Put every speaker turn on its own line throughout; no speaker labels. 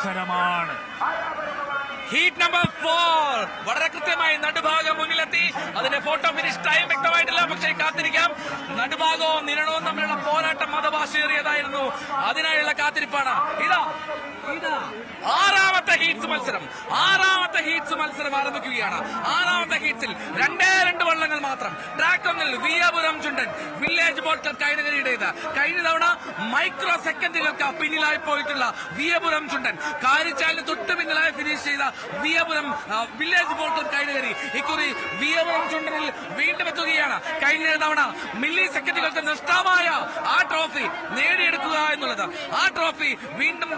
മത്സരമാണ്
heat number four വളരെ കൃത്യമായി നടുഭാഗം മുന്നിലെത്തി. അതിന്റെ ഫോട്ടോ ഫിനിഷ് ടൈം വ്യക്തമായിട്ടില്ല. പക്ഷേ കാത്തിരിക്കാം. നടുഭാഗവും നിരണവും തമ്മിലുള്ള പോരാട്ടം മതഭാഷയേറിയതായിരുന്നു. അതിനായുള്ള കാത്തിരിപ്പാണ്. ഇതാ ഇതാ. ആറാമത്തെ ഹീറ്റ്സ് മത്സരം. ആറാമത്തെ ഹീറ്റ്സ് മത്സരം ആരംഭിക്കുകയാണ്. ആറാമത്തെ ഹീറ്റ്സിൽ രണ്ടേ രണ്ട് വള്ളങ്ങൾ മാത്രം. ട്രാക്ക് ഒന്നിൽ Viyapuram Chundan village boat club കൈനകരിയുടേത് കഴിഞ്ഞ തവണ മൈക്രോ സെക്കൻഡുകൾക്ക് പിന്നിലായി പോയിട്ടുള്ള വിയപുരം ചുണ്ടൻ കാരിച്ചാലിന് തൊട്ട് പിന്നിലായി ഫിനിഷ് ചെയ്ത Viyapuram village boat club Kainakari. ഇക്കുറി വിയപുരം ചുണ്ടനിൽ വീണ്ടും എത്തുകയാണ്. കഴിഞ്ഞ തവണ മില്ലി സെക്കൻഡുകൾക്ക് നഷ്ടമായ ആ ട്രോഫി നേടിയെടുക്കുക എന്നുള്ളത്. ആ ട്രോഫി വീണ്ടും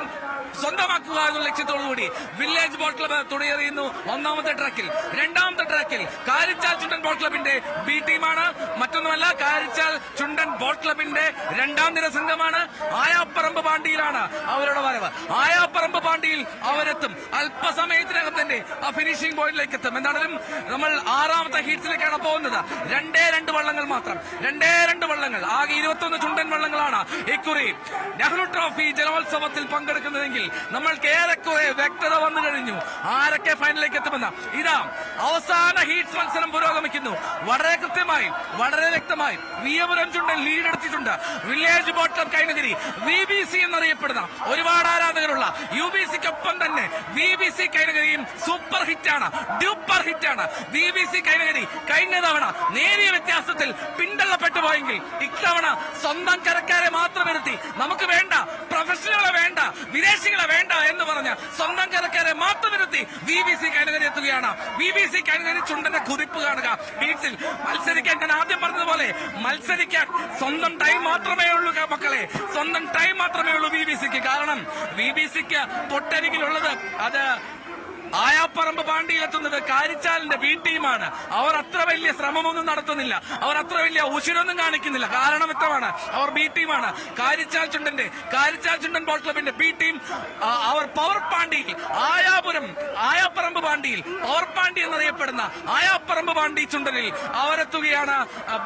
സ്വന്തമാക്കുക എന്നുള്ള ലക്ഷ്യത്തോടുകൂടി വില്ലേജ് ബോൾ ക്ലബ് തുടങ്ങിയറിയുന്നു ഒന്നാമത്തെ ട്രാക്കിൽ രണ്ടാമത്തെ ട്രാക്കിൽ കാരിച്ചാൽ ചുണ്ടൻ ബോൾ ക്ലബിന്റെ ബി ടീമാണ്. മറ്റൊന്നുമല്ല കാരിച്ചാൽ ചുണ്ടൻ ബോൾ ക്ലബിന്റെ രണ്ടാം നിര സംഘമാണ്. ആയാപ്പറമ്പ് പാണ്ടിയിലാണ് അവരുടെ വരവ്. ആയാപ്പറമ്പ് പാണ്ടിയിൽ അവരെത്തും. അല്പസമയത്തിനകം തന്നെ ആ ഫിനിഷിംഗ് പോയിന്റിലേക്ക് എത്തും എന്താണെങ്കിലും നമ്മൾ ആറാമത്തെ ഹീറ്റ്സിലേക്കാണ് പോകുന്നത്. രണ്ടേ രണ്ട് വള്ളങ്ങൾ മാത്രം. രണ്ടേ രണ്ട് വള്ളങ്ങൾ. ആകെ ഇരുപത്തൊന്ന് ചുണ്ടൻ വള്ളങ്ങളാണ് ഇക്കുറി. നെഹ്റു ട്രോഫി ജലോത്സവത്തിൽ പങ്കെടുക്കുന്നതെങ്കിൽ നമ്മൾക്ക് ഏറെക്കുറെ വ്യക്തത വന്നു കഴിഞ്ഞു. ആരൊക്കെ ഫൈനലിലേക്ക് എത്തുമെന്ന് ഇതാ അവസാന ഹീറ്റ്സ് മത്സരം പുരോഗമിക്കുന്നു. വളരെ കൃത്യമായി വളരെ വ്യക്തമായി. വിയപുരം ലീഡ് എടുത്തിട്ടുണ്ട്. Village boat Kainakari V B C എന്നറിയപ്പെടുന്ന ഒരുപാട് ആരാധകരുള്ള യു ബി സിക്കൊപ്പം തന്നെ വി ബി സി കൈനഗിരിയും സൂപ്പർ ഹിറ്റാണ് ഡ്യൂപ്പർ ഹിറ്റാണ് വി ബി സി കൈനഗിരി കഴിഞ്ഞ തവണ നേരിയ വ്യത്യാസത്തിൽ പിന്തള്ളപ്പെട്ടു പോയെങ്കിൽ ഇത്തവണ സ്വന്തം കരക്കാരെ മാത്രം ഇരുത്തി നമുക്ക് വേണ്ട പ്രൊഫഷണലുകളെ വേണ്ട വിദേശികളെ വേണ്ട എന്ന് സ്വന്തം കരക്കാരെ മാത്രം ഇരുത്തി വി ബി സി കൈനഗരി എത്തുകയാണ്. വി ബി സി കൈനഗരി ചുണ്ടന്റെ കാണുക. ബീച്ചിൽ മത്സരിക്കാൻ ഞാൻ ആദ്യം പറഞ്ഞതുപോലെ മത്സരിക്കാൻ സ്വന്തം ടൈം മാത്രമേ ഉള്ളൂ മക്കളെ. സ്വന്തം ടൈം മാത്രമേ ഉള്ളൂ വി ബി സിക്ക് കാരണം വി ബി സിക്ക് തൊട്ടരികിലുള്ളത് അത് ആയാപ്പറമ്പ് പാണ്ടിയിലെത്തുന്നത് കാരിച്ചാലിന്റെ ബി ടീമാണ് അവർ അത്ര വലിയ ശ്രമമൊന്നും നടത്തുന്നില്ല. അവർ അത്ര വലിയ ഉശിരൊന്നും കാണിക്കുന്നില്ല. കാരണം വ്യക്തമാണ്. അവർ ബി ടീമാണ്. കാരിച്ചാൽ ചുണ്ടന്റെ കാരിച്ചാൽ ചുണ്ടൻ ബോൾ ക്ലബിന്റെ ബി ടീം അവർ പവർ പാണ്ടിയിൽ ആയാപുരം ആയാപ്പറമ്പ് പാണ്ടിയിൽ പവർ പാണ്ടി എന്നറിയപ്പെടുന്ന ആയാപ്പറമ്പ് പാണ്ടി ചുണ്ടനിൽ അവരെത്തുകയാണ്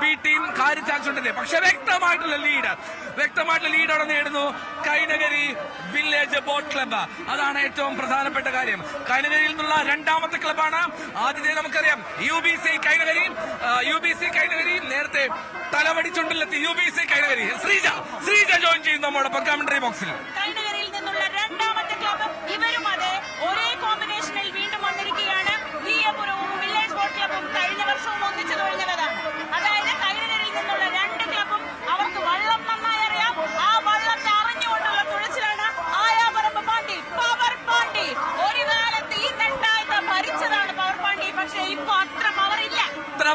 ബി ടീം കാരിച്ചാൽ ചുണ്ടന്റെ. പക്ഷെ വ്യക്തമായിട്ടുള്ള ലീഡ് വ്യക്തമായിട്ടുള്ള ലീഡ് അവിടെ നേടുന്നു? കൈനഗരി വില്ലേജ് ബോട്ട് ക്ലബ്ബ് അതാണ് ഏറ്റവും പ്രധാനപ്പെട്ട കാര്യം. കൈനകരിയിൽ നിന്നുള്ള രണ്ടാമത്തെ ക്ലബ്ബാണ് ആദ്യത്തെ നമുക്കറിയാം U B C Kainakari U B C Kainakari നേരത്തെ Thalavadi ചുണ്ടിലെത്തി U B C Kainakari Sreeja Sreeja join ചെയ്യുന്നു നമ്മുടെ കമന്ററി ബോക്സിൽ
കൈനകരിയിൽ നിന്നുള്ള രണ്ടാമത്തെ ക്ലബ് ഇവരും അതെ ഒരേ കോമ്പിനേഷനിൽ വീണ്ടും വന്നിരിക്കുകയാണ് വിയപുരവും വില്ലേജ് ബോട്ട് ക്ലബും കഴിഞ്ഞ വർഷവും ഒന്നിച്ചു തുടങ്ങിയതാണ് അതായത് കൈനകരിയിൽ നിന്നുള്ള രണ്ട് ക്ലബും അവർക്ക് വള്ളം നന്നായി അറിയാം ആ വള്ളത്തെ അറിഞ്ഞുകൊണ്ടുള്ള തുഴച്ചിലാണ് ആയാപറമ്പ് പാണ്ടി പവർ പാണ്ടി ഒരു കാലത്ത് ഈ നെട്ടായത്ത് ഭരിച്ചതാണ് പവർ പാണ്ടി പക്ഷേ ഇപ്പൊ അത്ര പവർ ഇല്ല
ഇത്ര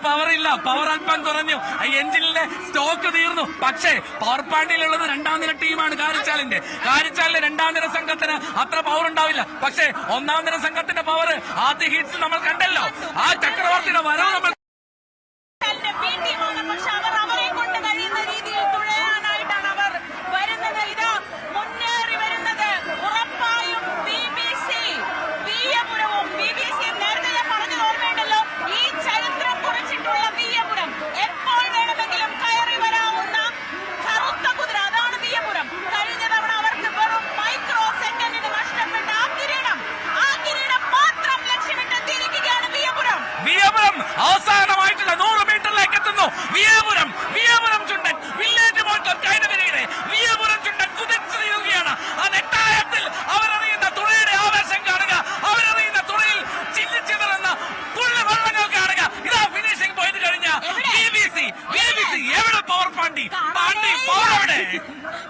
പവർ അല്പം കുറഞ്ഞു എഞ്ചിനിലെ സ്റ്റോക്ക് തീർന്നു. പക്ഷേ പവർ പാണ്ടിയിലുള്ളത് രണ്ടാം നില ടീമാണ് കാരിച്ചാലിന്റെ കാരിച്ചാലിന്റെ രണ്ടാം നില സംഘത്തിന് അത്ര പവർ ഉണ്ടാവില്ല. പക്ഷേ ഒന്നാം നില സംഘത്തിന്റെ പവർ ആദ്യ ഹീറ്റ്സ് നമ്മൾ കണ്ടല്ലോ. ആ ചക്രവർത്തിയുടെ വരവ് നമ്മൾ
ന്റെ ബി ടീമാണ് പക്ഷെ അവർ അവരെ കൊണ്ട് കഴിയുന്ന രീതിയിൽ തുഴയാനായിട്ടാണ് അവർ വരുന്നത് ഇതാ മുന്നേറി വരുന്നത് ഉറപ്പായും ബി ബി സി വിയപുരവും ബി ബി സി നേരത്തെ ഞാൻ പറഞ്ഞത് ഓർമ്മയുണ്ടല്ലോ ഈ ചരിത്രം കുറിച്ചിട്ടുള്ള വിയപുരം എപ്പോൾ വേണമെങ്കിലും കയറി വരാവുന്ന കറുത്ത കുതിര അതാണ് വിയപുരം കഴിഞ്ഞ തവണ അവർക്ക് വെറും മൈക്രോ സെക്കൻഡിന് നഷ്ടപ്പെട്ട ആ കിരീടം ആ കിരീടം മാത്രം ലക്ഷ്യമിട്ടെത്തിയിരിക്കുകയാണ് വിയപുരം
വിയപുരം അവസാനമായിട്ടുള്ള നൂറ് മീറ്ററിലേക്ക് എത്തുന്നു വിയപുരം വിയപുരം ചുണ്ടൻ വില്ലേജ് ബോട്ടം കൈനവരിയുടെ വിയപുരം ചുണ്ടൻ കുതിച്ചിരിക്കുകയാണ് ആ നെട്ടായത്തിൽ അവരറിയുന്ന തുണയുടെ ആവേശം കാണുക അവരറിയുന്ന തുണയിൽ ചില്ലിച്ചിതറുന്ന തുള്ളി വെള്ളങ്ങൾ കാണുക ഇതാ ഫിനിഷിംഗ് പോയിന്റ് കഴിഞ്ഞ B B C B B C എവിടെ പവർ പാണ്ടി പാണ്ടി പവർ എവിടെ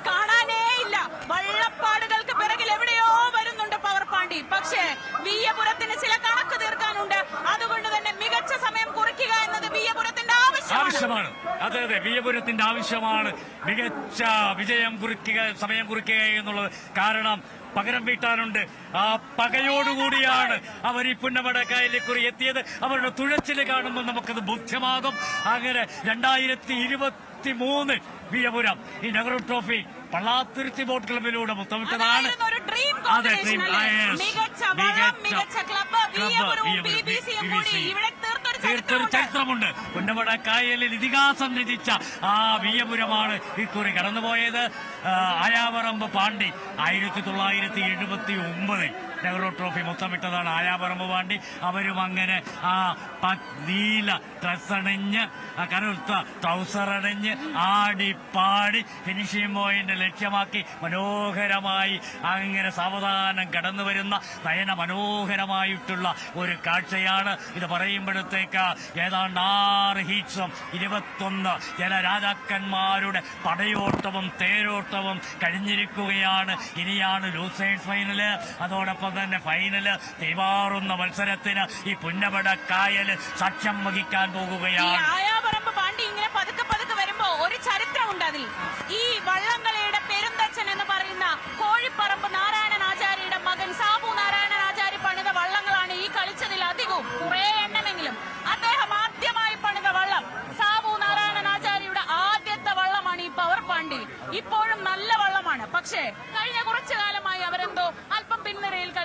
കാണാനേ ഇല്ല വള്ളപ്പാടുകൾക്ക് പിറകിൽ എവിടെയോ വരുന്നുണ്ട് പവർ പാണ്ടി പക്ഷേ വിയ്യപുരത്തിന് ചില കണക്ക് തീർക്കാനുണ്ട് അതുകൊണ്ട് തന്നെ മികച്ച സമയം കുറിക്കുക എന്നത് വിയ്യപുരത്തിന്റെ ആവശ്യമാണ്
അതെ അതെ വിജയപുരത്തിന്റെ ആവശ്യമാണ്. മികച്ച വിജയം കുറിക്കുക സമയം കുറിക്കുക എന്നുള്ളത് കാരണം പകരം വീട്ടാനുണ്ട്. ആ പകയോടുകൂടിയാണ് അവർ ഈ പുന്നമടക്കായലിക്കുറി എത്തിയത്. അവരുടെ തുഴച്ചിൽ കാണുമ്പോൾ നമുക്കത് ബോധ്യമാകും അങ്ങനെ രണ്ടായിരത്തി ഇരുപത്തി മൂന്ന് വിജയപുരം ഈ നെഹ്റു ട്രോഫി പള്ളാത്തുരുത്തി ബോട്ട് ക്ലബിലൂടെ മുത്തമിട്ടതാണ്. അതെ.
മികച്ച വള്ളം ക്ലബ്ബ്
ക്ലബ്ബ്,
വിയ്യപുരവും ബി
വിയ്യപുരം,
ബി സിയും
BBC.
കൂടി ഇവിടെ തീർത്തൊരു
ചരിത്രമുണ്ട്. പുന്നമട കായലിൽ ഇതിഹാസം രചിച്ച ആ വിയപുരമാണ് ഇക്കുറി കടന്നുപോയത്. ആയാവറമ്പ് പാണ്ടി ആയിരത്തി തൊള്ളായിരത്തി എഴുപത്തി ഒമ്പതിൽ. നെഹ്റു ട്രോഫി മുത്തമിട്ടതാണ്. ആയാപറമ്പ് പാണ്ടി അവരും അങ്ങനെ ആ നീല ഡ്രസ് അണിഞ്ഞ് ആ കറുത്ത ട്രൗസർ അണിഞ്ഞ് ആടി പാടി ഫിനിഷിംഗ് പോയിന്റ് ലക്ഷ്യമാക്കി മനോഹരമായി അങ്ങനെ സാവധാനം കടന്നു വരുന്ന നയന മനോഹരമായിട്ടുള്ള ഒരു കാഴ്ചയാണ് ഇത് പറയുമ്പോഴത്തേക്ക്. ഏതാണ്ട് ആറ് ഹീറ്റ്സും ഇരുപത്തൊന്ന് ജലരാജാക്കന്മാരുടെ പടയോട്ടവും തേരോട്ടവും കഴിഞ്ഞിരിക്കുകയാണ്. ഇനിയാണ് ലൂസേഴ്സ് ഫൈനൽ അതോടൊപ്പം തന്നെ ഫൈനൽ തീമാറുന്ന മത്സരത്തിന് ഈ പുന്നമട കായൽ സാക്ഷ്യം വഹിക്കാൻ പോകുകയാണ്.
ആയാപറമ്പ് പാണ്ടി ഇങ്ങനെ പതുക്കെ പതുക്കെ വരുമ്പോ ഒരു ചരിത്രമുണ്ട് അതിൽ. ഈ വള്ളംകളിയുടെ പെരുന്തച്ഛൻ എന്ന് പറയുന്ന കോഴിപ്പറമ്പ് നാരായണൻ ആചാര്യയുടെ മകൻ സാബു നാരായണൻ ആചാര്യ പണിത വള്ളങ്ങളാണ് ഈ കളിച്ചതിൽ അധികവും. കുറെ എണ്ണമെങ്കിലും അദ്ദേഹം ആദ്യമായി പണിത വള്ളം സാബു നാരായണൻ ആചാര്യയുടെ ആദ്യത്തെ വള്ളമാണ് ഈ പവർ പാണ്ടി ഇപ്പോഴും നല്ല വള്ളമാണ്. പക്ഷേ കഴിഞ്ഞ കുറച്ചു അല്പം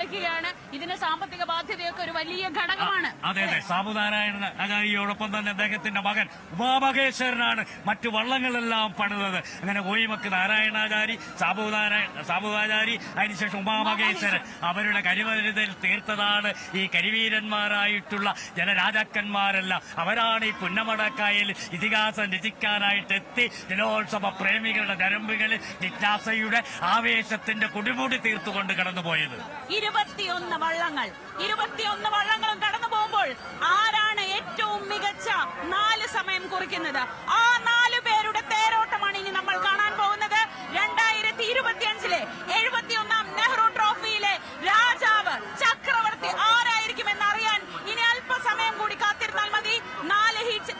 அழகிலான ഇതിന് സാമ്പത്തിക ബാധ്യതയൊക്കെ ഒരു വലിയ ഘടകമാണ്.
അതെ അതെ. സാബുനാരായണൻ ആചാര്യയോടൊപ്പം തന്നെ അദ്ദേഹത്തിന്റെ മകൻ ഉമാമഹേശ്വരനാണ് മറ്റു വള്ളങ്ങളെല്ലാം പണിതത്. അങ്ങനെ കോയിമക്ക് നാരായണാചാരി സാബുനാരായണ സാബുനാചാരി അതിനുശേഷം ഉമാമഹേശ്വരൻ അവരുടെ കരിമരുതിൽ തീർത്തതാണ് ഈ കരിവീരന്മാരായിട്ടുള്ള ജനരാജാക്കന്മാരെല്ലാം. അവരാണ് ഈ പുന്നമടക്കായൽ ഇതിഹാസം രചിക്കാനായിട്ട് എത്തി ജലോത്സവ പ്രേമികളുടെ ഞരമ്പുകളിൽ ജിജ്ഞാസയുടെ ആവേശത്തിന്റെ കുടിമുടി തീർത്തുകൊണ്ട് കടന്നുപോയത്.
ഇരുപത്തിയൊന്ന് വള്ളങ്ങൾ. ഇരുപത്തിയൊന്ന് വള്ളങ്ങളും കടന്നു പോകുമ്പോൾ ആരാണ് ഏറ്റവും മികച്ച നാല് സമയം കുറിക്കുന്നത്? ആ നാല് പേരുടെ തേരോട്ടമാണ് ഇനി നമ്മൾ കാണാൻ പോകുന്നത്. രണ്ടായിരത്തി ഇരുപത്തിയഞ്ചിലെ എഴുപത്തിയൊന്നാം നെഹ്റു ട്രോഫിയിലെ രാജാവ് ചക്രവർത്തി ആരായിരിക്കുമെന്ന് അറിയാൻ ഇനി അല്പസമയം കൂടി കാത്തിരുന്നാൽ മതി. നാല് ഹീച്ച്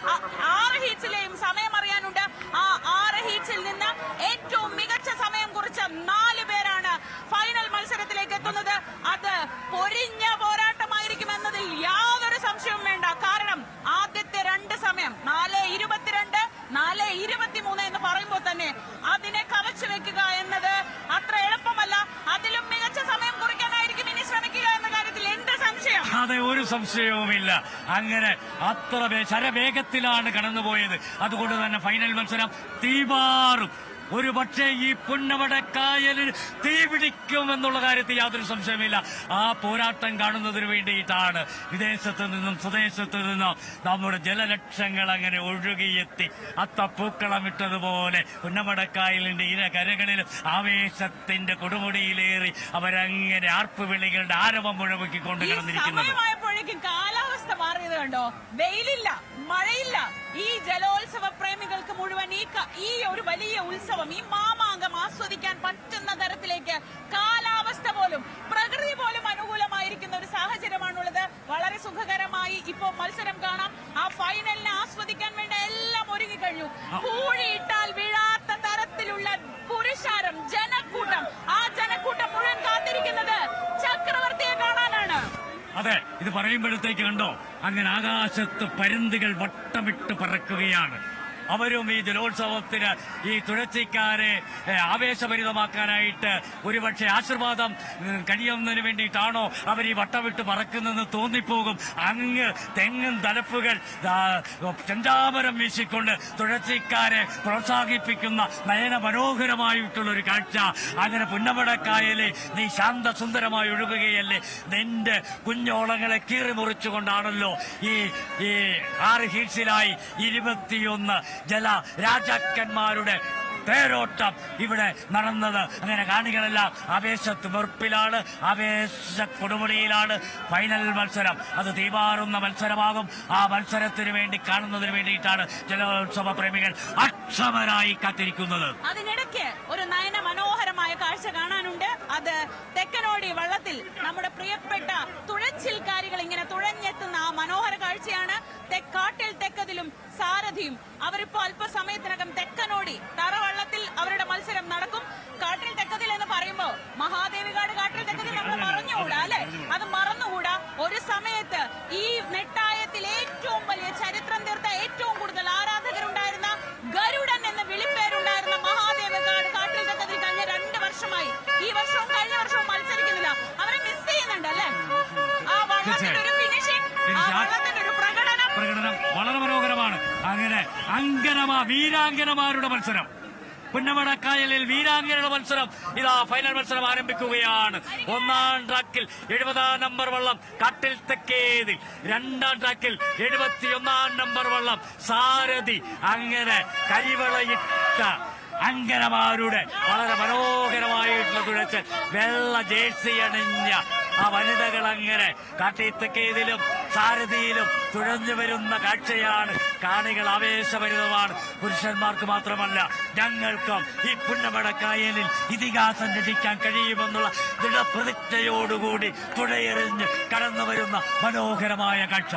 ആറ് ഹീച്ചിലെയും സമയം അറിയാനുണ്ട്. ആ ആറ് ഹീച്ചിൽ നിന്ന് ഏറ്റവും മികച്ച സമയം കുറിച്ച നാല് പേരാണ് ഫൈനൽ മത്സരത്തിലേക്ക് എത്തുന്നത് അത് പൊരിഞ്ഞ പോരാട്ടമായിരിക്കും എന്നതിൽ യാതൊരു സംശയവും വേണ്ട കാരണം ആദ്യത്തെ രണ്ട് സമയം നാല് ഇരുപത്തിരണ്ട് നാല് ഇരുപത്തിമൂന്ന് എന്ന് പറയുമ്പോൾ തന്നെ അതിനെ കവച്ചു വെക്കുക എന്നത് അത്ര എളുപ്പമല്ല അതിലും മികച്ച സമയം കുറിക്കാനായിരിക്കും ഇനി ശ്രമിക്കുക എന്ന കാര്യത്തിൽ എന്ത് സംശയം
അതെ ഒരു സംശയവുമില്ല. അങ്ങനെ അത്ര ശരവേഗത്തിലാണ് കടന്നുപോയത്. അതുകൊണ്ട് തന്നെ ഫൈനൽ മത്സരം തീപാറും. ഒരു പക്ഷേ ഈ പുന്നവട കായലിൽ തീ പിടിക്കും എന്നുള്ള കാര്യത്തിൽ യാതൊരു സംശയമില്ല ആ പോരാട്ടം കാണുന്നതിന് വേണ്ടിയിട്ടാണ് വിദേശത്ത് നിന്നും സ്വദേശത്ത് നിന്നും നമ്മുടെ ജലലക്ഷങ്ങൾ അങ്ങനെ ഒഴുകിയെത്തി. അത്തപ്പൂക്കളമിട്ടതുപോലെ പുന്നമടക്കായലിന്റെ ഇര കരകളിലും ആവേശത്തിന്റെ കൊടുമുടിയിലേറി അവരങ്ങനെ ആർപ്പുവിളികളുടെ ആരവം മുഴക്കിക്കൊണ്ട്
ഈ
കിടന്നിരിക്കുന്നത്.
സമയമായപ്പോഴേക്കും കാലാവസ്ഥ മാറിയത് കണ്ടോ? വെയിലില്ല മഴയില്ല. ഈ ജലോത്സവ പ്രേമികൾക്ക് മുഴുവൻ ഈ ഈ ഒരു വലിയ ഉത്സവം ഈ മാമാങ്കം ആസ്വദിക്കാൻ പറ്റുന്ന തരത്തിലേക്ക് കാലാവസ്ഥ പോലും പ്രകൃതി പോലും അനുകൂലമായിരിക്കുന്ന ഒരു സാഹചര്യമാണുള്ളത്. വളരെ സുഖകരമായി ഇപ്പോൾ മത്സരം കാണാം. ആ ഫൈനലിനെ ആസ്വദിക്കാൻ വേണ്ട എല്ലാം ഒരുങ്ങിക്കഴിഞ്ഞു കൂഴിയിട്ട വീഴാത്ത
അതെ ഇത് പറയുമ്പോഴത്തേക്ക് കണ്ടോ അങ്ങനെ ആകാശത്ത് പരുന്തുകൾ വട്ടമിട്ട് പറക്കുകയാണ്. അവരും ഈ ജലോത്സവത്തിന് ഈ തുഴച്ചിക്കാരെ ആവേശഭരിതമാക്കാനായിട്ട് ഒരുപക്ഷെ ആശീർവാദം കഴിയുന്നതിന് വേണ്ടിയിട്ടാണോ അവർ ഈ വട്ടമിട്ട് പറക്കുന്നതെന്ന് തോന്നിപ്പോകും. അങ്ങ് തെങ്ങും തലപ്പുകൾ ദാ, ചെഞ്ചാമരം വീശിക്കൊണ്ട് തുഴച്ചിക്കാരെ പ്രോത്സാഹിപ്പിക്കുന്ന നയന മനോഹരമായിട്ടുള്ള ഒരു കാഴ്ച. അങ്ങനെ പുന്നമടക്കായലെ നീ ശാന്തസുന്ദരമായി ഒഴുകുകയല്ലേ? നിന്റെ കുഞ്ഞോളങ്ങളെ കീറി മുറിച്ചുകൊണ്ടാണല്ലോ ഈ ആറ് ഹീറ്റ്സിലായി ഇരുപത്തിയൊന്ന് ജല രാജാക്കന്മാരുടെ പേരോട്ടം ഇവിടെ നടന്നത്. അങ്ങനെ കാണികളെല്ലാം ആവേശ തുമർപ്പിലാണ് ആവേശ കൊടുമുടിയിലാണ് ഫൈനൽ മത്സരം. അത് തീമാറുന്ന മത്സരമാകും. ആ മത്സരത്തിന് വേണ്ടി കാണുന്നതിന് വേണ്ടിയിട്ടാണ് ജലോത്സവ പ്രേമികൾ അക്ഷമരായി കാത്തിരിക്കുന്നത്.
അതിനിടയ്ക്ക് ഒരു നയന മനോഹരമായ കാഴ്ച കാണാനുണ്ട്. അത് തെക്കനോടി വള്ളത്തിൽ നമ്മുടെ പ്രിയപ്പെട്ട തുഴച്ചിൽക്കാരികൾ ഇങ്ങനെ തുഴഞ്ഞെത്തുന്ന ആ മനോഹര കാഴ്ചയാണ്. തെക്കാട്ടിൽ തെക്കതിലും സാരഥിയും അവരിപ്പോ അല്പസമയത്തിനകം
അങ്കനമാ വീരാങ്കനമാരുടെ മത്സരം. പുന്നമടക്കായലിൽ വീരാങ്കനയുടെ മത്സരം. ഇതാ ഫൈനൽ മത്സരം ആരംഭിക്കുകയാണ്. ഒന്നാം ട്രാക്കിൽ എഴുപതാം നമ്പർ വള്ളം കട്ടിൽ തെക്കേതിൽ. രണ്ടാം ട്രാക്കിൽ എഴുപത്തിയൊന്നാം നമ്പർ വള്ളം സാരഥി അങ്ങനെ കരിവളയിട്ട അങ്കനമാരുടെ വളരെ മനോഹരമായിട്ടുള്ള തുഴച്ച് വെള്ള ജേഴ്സി അണിഞ്ഞ ആ വനിതകൾ അങ്ങനെ കാട്ടിത്തക്കേതിലും സാരഥിയിലും തുഴഞ്ഞു വരുന്ന കാഴ്ചയാണ് കാണികൾ ആവേശഭരിതമാണ്. പുരുഷന്മാർക്ക് മാത്രമല്ല ഞങ്ങൾക്കും ഈ പുന്നമടക്കായലിൽ ഇതിഹാസം രചിക്കാൻ കഴിയുമെന്നുള്ള ദൃഢപ്രതിജ്ഞയോടുകൂടി തുഴയെറിഞ്ഞ് കടന്നു വരുന്ന മനോഹരമായ കാഴ്ച.